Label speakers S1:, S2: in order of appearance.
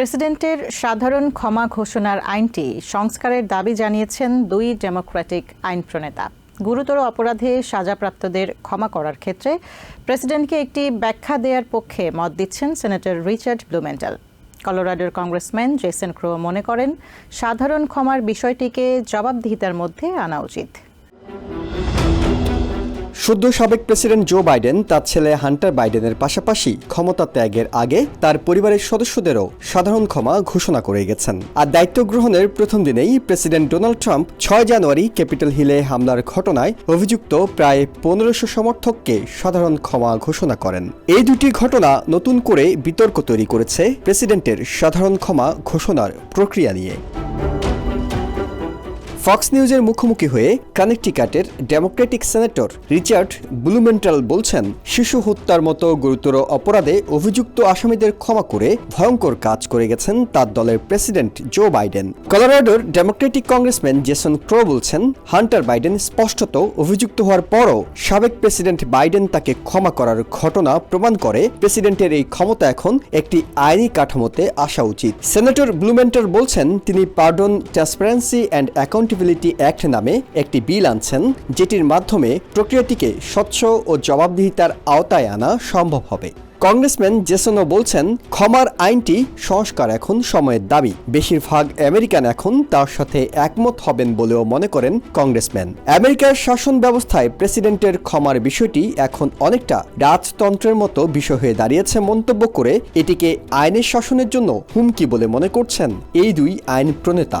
S1: প্রেসিডেন্টের সাধারণ ক্ষমা ঘোষণার আইনটি সংস্কারের দাবি জানিয়েছেন দুই ডেমোক্রেটিক আইন প্রণেতা। গুরুতর অপরাধে সাজাপ্রাপ্তদের ক্ষমা করার ক্ষেত্রে প্রেসিডেন্টকে একটি ব্যাখ্যা দেওয়ার পক্ষে মত দিচ্ছেন সেনেটর রিচার্ড ব্লুমেন্টাল কলোরাডোর কংগ্রেসম্যান জেসন ক্রো মনে করেন, সাধারণ ক্ষমার বিষয়টিকে জবাবদিহিতার মধ্যে আনা উচিত।
S2: সদ্য সাবেক প্রেসিডেন্ট জো বাইডেন, তার ছেলে হান্টার বাইডেনের পাশাপাশি ক্ষমতা ত্যাগের আগে তার পরিবারের সদস্যদেরও সাধারণ ক্ষমা ঘোষণা করে গেছেন। আর দায়িত্ব গ্রহণের প্রথম দিনেই প্রেসিডেন্ট ডোনাল্ড ট্রাম্প ছয় জানুয়ারি ক্যাপিটাল হিলে হামলার ঘটনায় অভিযুক্ত প্রায় পনেরোশো সমর্থককে সাধারণ ক্ষমা ঘোষণা করেন। এই দুটি ঘটনা নতুন করে বিতর্ক তৈরি করেছে প্রেসিডেন্টের সাধারণ ক্ষমা ঘোষণার প্রক্রিয়া নিয়ে। ফক্স নিউজের মুখোমুখি হয়ে কানেকটিকাটের ডেমোক্রেটিক সেনেটর রিচার্ড ব্লুমেন্টাল বলছেন, শিশু হত্যার মতো গুরুতর অপরাধে অভিযুক্ত আসামিদের ক্ষমা করে ভয়ঙ্কর কাজ করে গেছেন তার দলের প্রেসিডেন্ট জো বাইডেন। কলোরাডোর ডেমোক্রেটিক কংগ্রেসম্যান জেসন ক্রো বলছেন, হান্টার বাইডেন স্পষ্টত অভিযুক্ত হওয়ার পরও সাবেক প্রেসিডেন্ট বাইডেন তাকে ক্ষমা করার ঘটনা প্রমাণ করে প্রেসিডেন্টের এই ক্ষমতা এখন একটি আইনি কাঠামোতে আসা উচিত। সেনেটর ব্লুমেন্টার বলছেন, তিনি pardon, transparency and accountability act নামে একটি বিল আনছেন, যেটির মাধ্যমে প্রক্রিয়াটিকে স্বচ্ছ ও জবাবদিহিতার আওতায় আনা সম্ভব হবে। কংগ্রেসম্যান জেসনও বলছেন, ক্ষমার আইনটি সংস্কার এখন সময়ের দাবি। বেশিরভাগ আমেরিকান এখন তার সাথে একমত হবেন বলেও মনে করেন কংগ্রেসম্যান। আমেরিকার শাসন ব্যবস্থায় প্রেসিডেন্টের ক্ষমার বিষয়টি এখন অনেকটা রাজতন্ত্রের মতো বিষয় হয়ে দাঁড়িয়েছে মন্তব্য করে এটিকে আইনের শাসনের জন্য হুমকি বলে মনে করছেন এই দুই আইন প্রণেতা।